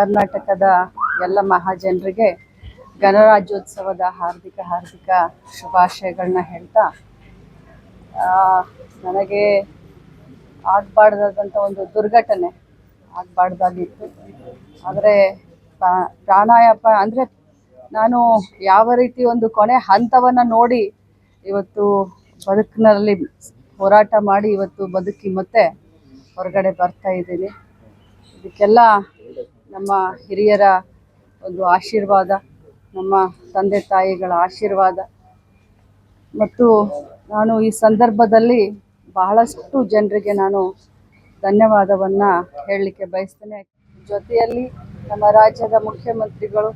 ಕರ್ನಾಟಕದ ಎಲ್ಲ ಮಹಾಜನರಿಗೆ ಗಣರಾಜ್ಯೋತ್ಸವದ ಹಾರ್ದಿಕ ಹಾರ್ದಿಕ ಶುಭಾಶಯಗಳನ್ನ ಹೇಳ್ತಾ ನನಗೆ ಆಗಬಾರ್ದಾದಂಥ ಒಂದು ದುರ್ಘಟನೆ ಆಗಬಾರ್ದಾಗಿತ್ತು. ಆದರೆ ಪ್ರಾಣಾಯಾಮ ಅಂದರೆ ನಾನು ಯಾವ ರೀತಿ ಒಂದು ಕೊನೆ ಹಂತವನ್ನು ನೋಡಿ ಇವತ್ತು ಬದುಕಿನಲ್ಲಿ ಹೋರಾಟ ಮಾಡಿ ಇವತ್ತು ಬದುಕಿ ಮತ್ತೆ ಹೊರಗಡೆ ಬರ್ತಾ ಇದ್ದೀನಿ. ಇದಕ್ಕೆಲ್ಲ ನಮ್ಮ ಹಿರಿಯರ ಒಂದು ಆಶೀರ್ವಾದ, ನಮ್ಮ ತಂದೆ ತಾಯಿಗಳ ಆಶೀರ್ವಾದ. ಮತ್ತು ನಾನು ಈ ಸಂದರ್ಭದಲ್ಲಿ ಬಹಳಷ್ಟು ಜನರಿಗೆ ನಾನು ಧನ್ಯವಾದವನ್ನು ಹೇಳಲಿಕ್ಕೆ ಬಯಸ್ತೇನೆ. ಜೊತೆಯಲ್ಲಿ ನಮ್ಮ ರಾಜ್ಯದ ಮುಖ್ಯಮಂತ್ರಿಗಳು,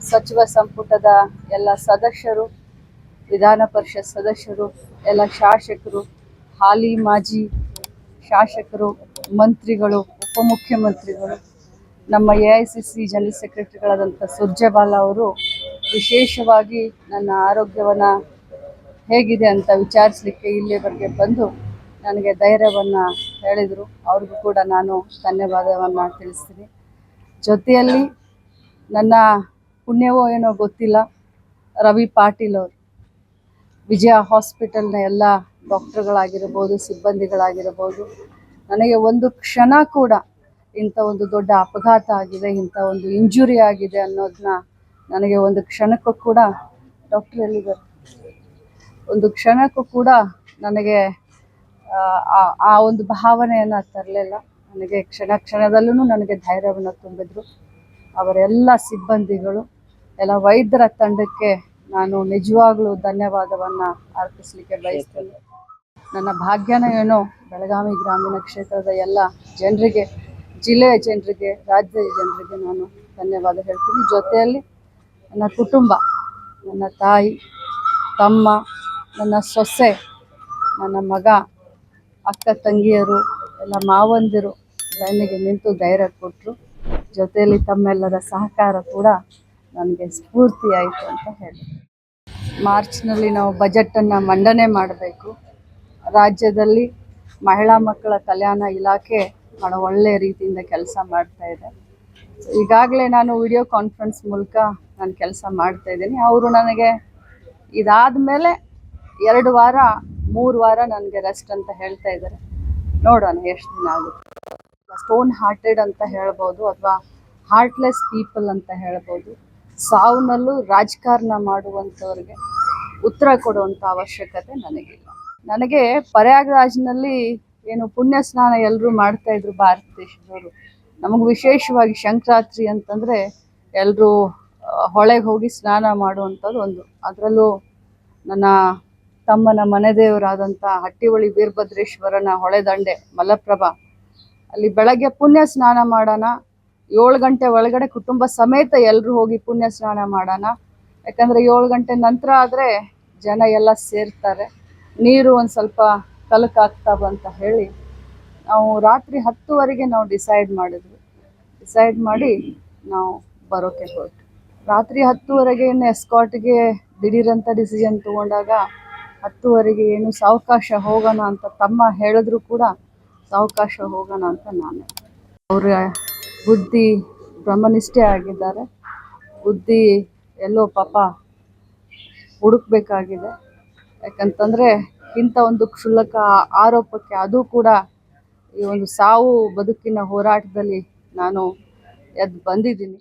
ಸಚಿವ ಸಂಪುಟದ ಎಲ್ಲ ಸದಸ್ಯರು, ವಿಧಾನ ಪರಿಷತ್ ಸದಸ್ಯರು, ಎಲ್ಲ ಶಾಸಕರು, ಹಾಲಿ ಮಾಜಿ ಶಾಸಕರು, ಮಂತ್ರಿಗಳು, ಉಪಮುಖ್ಯಮಂತ್ರಿಗಳು ನಮ್ಮ A I C C general ಸೆಕ್ರೆಟರಿಗಳಾದಂಥ Surjewala ಅವರು ವಿಶೇಷವಾಗಿ ನನ್ನ ಆರೋಗ್ಯವನ್ನು ಹೇಗಿದೆ ಅಂತ ವಿಚಾರಿಸಲಿಕ್ಕೆ ಇಲ್ಲಿವರೆಗೆ ಬಂದು ನನಗೆ ಧೈರ್ಯವನ್ನು ಹೇಳಿದರು. ಅವ್ರಿಗೂ ಕೂಡ ನಾನು ಧನ್ಯವಾದವನ್ನು ತಿಳಿಸ್ತೀನಿ. ಜೊತೆಯಲ್ಲಿ ನನ್ನ ಪುಣ್ಯವೋ ಏನೋ ಗೊತ್ತಿಲ್ಲ. ರವಿ ಪಾಟೀಲ್ ಅವರು. ವಿಜಯ ಹಾಸ್ಪಿಟಲ್ನ ಎಲ್ಲ ಡಾಕ್ಟರ್ಗಳಾಗಿರ್ಬೋದು, ಸಿಬ್ಬಂದಿಗಳಾಗಿರ್ಬೋದು. ನನಗೆ ಒಂದು ಕ್ಷಣ ಕೂಡ ಇಂಥ ಒಂದು ದೊಡ್ಡ ಅಪಘಾತ ಆಗಿದೆ ಇಂಥ ಒಂದು ಇಂಜುರಿ ಆಗಿದೆ ಅನ್ನೋದನ್ನ ನನಗೆ ಒಂದು ಕ್ಷಣಕ್ಕೂ ಕೂಡ ಡಾಕ್ಟರ್ ಹೇಳಿದ್ದಾರೆ. ಒಂದು ಕ್ಷಣಕ್ಕೂ ಕೂಡ ನನಗೆ ಆ, ಒಂದು ಭಾವನೆಯನ್ನು ತರಲಿಲ್ಲ. ನನಗೆ ಕ್ಷಣ ಕ್ಷಣದಲ್ಲೂ ನನಗೆ ಧೈರ್ಯವನ್ನು ತುಂಬಿದ್ರು. ಅವರೆಲ್ಲ ಸಿಬ್ಬಂದಿಗಳು ಎಲ್ಲ ವೈದ್ಯರ ತಂಡಕ್ಕೆ ನಾನು ನಿಜವಾಗ್ಲೂ ಧನ್ಯವಾದವನ್ನು ಅರ್ಪಿಸಲಿಕ್ಕೆ ಬಯಸ್ತೇನೆ. ನನ್ನ ಭಾಗ್ಯನ ಏನೋ ಬೆಳಗಾವಿ ಗ್ರಾಮೀಣ ಕ್ಷೇತ್ರದ ಎಲ್ಲ ಜನರಿಗೆ ಜಿಲ್ಲೆಯ ಜನರಿಗೆ, ರಾಜ್ಯದ ಜನರಿಗೆ ನಾನು ಧನ್ಯವಾದ ಹೇಳ್ತೀನಿ. ಜೊತೆಯಲ್ಲಿ ನನ್ನ ಕುಟುಂಬ, ನನ್ನ ತಾಯಿ, ತಮ್ಮ, ನನ್ನ ಸೊಸೆ, ನನ್ನ ಮಗ, ಅಕ್ಕ ತಂಗಿಯರು, ಎಲ್ಲ ಮಾವಂದಿರು ಬೆನ್ನಿಗೆ ನಿಂತು ಧೈರ್ಯ ಕೊಟ್ಟರು ಜೊತೆಯಲ್ಲಿ ತಮ್ಮೆಲ್ಲರ ಸಹಕಾರ ಕೂಡ ನನಗೆ ಸ್ಫೂರ್ತಿಯಾಯಿತು ಅಂತ ಹೇಳಿ. ಮಾರ್ಚ್ನಲ್ಲಿ ನಾವು ಬಜೆಟನ್ನು ಮಂಡನೆ ಮಾಡಬೇಕು. ರಾಜ್ಯದಲ್ಲಿ ಮಹಿಳಾ ಮಕ್ಕಳ ಕಲ್ಯಾಣ ಇಲಾಖೆ ಭಾಳ ಒಳ್ಳೆಯ ರೀತಿಯಿಂದ ಕೆಲಸ ಮಾಡ್ತಾ ಇದೆ. ಈಗಾಗಲೇ ನಾನು ವಿಡಿಯೋ ಕಾನ್ಫರೆನ್ಸ್ ಮೂಲಕ ನಾನು ಕೆಲಸ ಮಾಡ್ತಾ ಇದ್ದೀನಿ. ಅವರು ನನಗೆ ಇದಾದ ಮೇಲೆ ಎರಡು ವಾರ, ಮೂರು ವಾರ ನನಗೆ ರೆಸ್ಟ್ ಅಂತ ಹೇಳ್ತಾ ಇದ್ದಾರೆ. ನೋಡೋಣ ಎಷ್ಟು ದಿನ ಆಗುತ್ತೆ. ಸ್ಟೋನ್ ಹಾರ್ಟೆಡ್ ಅಂತ ಹೇಳ್ಬೋದು, ಅಥವಾ ಹಾರ್ಟ್ಲೆಸ್ ಪೀಪಲ್ ಅಂತ ಹೇಳ್ಬೋದು. ಸಾವುನಲ್ಲೂ ರಾಜಕಾರಣ ಮಾಡುವಂಥವ್ರಿಗೆ ಉತ್ತರ ಕೊಡುವಂಥ ಅವಶ್ಯಕತೆ ನನಗಿಲ್ಲ. ನನಗೆ ಪ್ರಯಾಗ್ರಾಜ್ನಲ್ಲಿ ಏನು ಪುಣ್ಯ ಸ್ನಾನ ಎಲ್ಲರೂ ಮಾಡ್ತಾ ಇದ್ರು ಭಾರತ ದೇಶದವರು. ನಮಗೆ ವಿಶೇಷವಾಗಿ ಸಂಕ್ರಾಂತಿ ಅಂತಂದ್ರೆ ಎಲ್ಲರೂ ಹೊಳೆಗೆ ಹೋಗಿ ಸ್ನಾನ ಮಾಡುವಂಥದ್ದು ಒಂದು. ಅದರಲ್ಲೂ ನನ್ನ ತಮ್ಮನ ಮನೆ ದೇವರಾದಂಥ ಹಟ್ಟಿಹೊಳಿ ವೀರಭದ್ರೇಶ್ವರನ ಹೊಳೆದಂಡೆ ಮಲಪ್ರಭಾ. ಅಲ್ಲಿ ಬೆಳಗ್ಗೆ ಪುಣ್ಯ ಸ್ನಾನ ಮಾಡೋಣ, ಏಳು ಗಂಟೆ ಒಳಗಡೆ ಕುಟುಂಬ ಸಮೇತ ಎಲ್ಲರೂ ಹೋಗಿ ಪುಣ್ಯ ಸ್ನಾನ ಮಾಡೋಣ. ಯಾಕಂದರೆ ಏಳು ಗಂಟೆ ನಂತರ ಆದರೆ ಜನ ಎಲ್ಲ ಸೇರ್ತಾರೆ. ನೀರು ಒಂದು ಸ್ವಲ್ಪ ಕಲಕಾಗ್ತಾವ ಅಂತ ಹೇಳಿ ನಾವು ರಾತ್ರಿ ಹತ್ತುವರೆಗೆ ನಾವು ಡಿಸೈಡ್ ಮಾಡಿದ್ವಿ. ಡಿಸೈಡ್ ಮಾಡಿ ನಾವು ಬರೋಕ್ಕೆ ಹೊರಟು. ರಾತ್ರಿ ಹತ್ತುವರೆಗೆ ಏನು ಎಸ್ಕಾಟ್ಗೆ ದಿಢೀರಂತ ಡಿಸಿಷನ್ ತಗೊಂಡಾಗ ಹತ್ತುವರೆಗೆ ಏನು ಸಾವಕಾಶ ಹೋಗೋಣ ಅಂತ ತಮ್ಮ ಹೇಳಿದ್ರು ಕೂಡ ಸಾವಕಾಶ ಹೋಗೋಣ ಅಂತ ನಾನು. ಅವರ ಬುದ್ಧಿ ಬ್ರಹ್ಮನಿಷ್ಠೆ ಆಗಿದ್ದಾರೆ. ಬುದ್ಧಿ ಎಲ್ಲೋ ಪಾಪ ಹುಡುಕ್ಬೇಕಾಗಿದೆ. ಯಾಕಂತಂದರೆ ಇಂಥ ಒಂದು ಕ್ಷುಲ್ಲಕ ಆರೋಪಕ್ಕೆ ಅದು ಕೂಡ ಈ ಒಂದು ಸಾವು ಬದುಕಿನ ಹೋರಾಟದಲ್ಲಿ ನಾನು ಎದ್ದು ಬಂದಿದ್ದೀನಿ.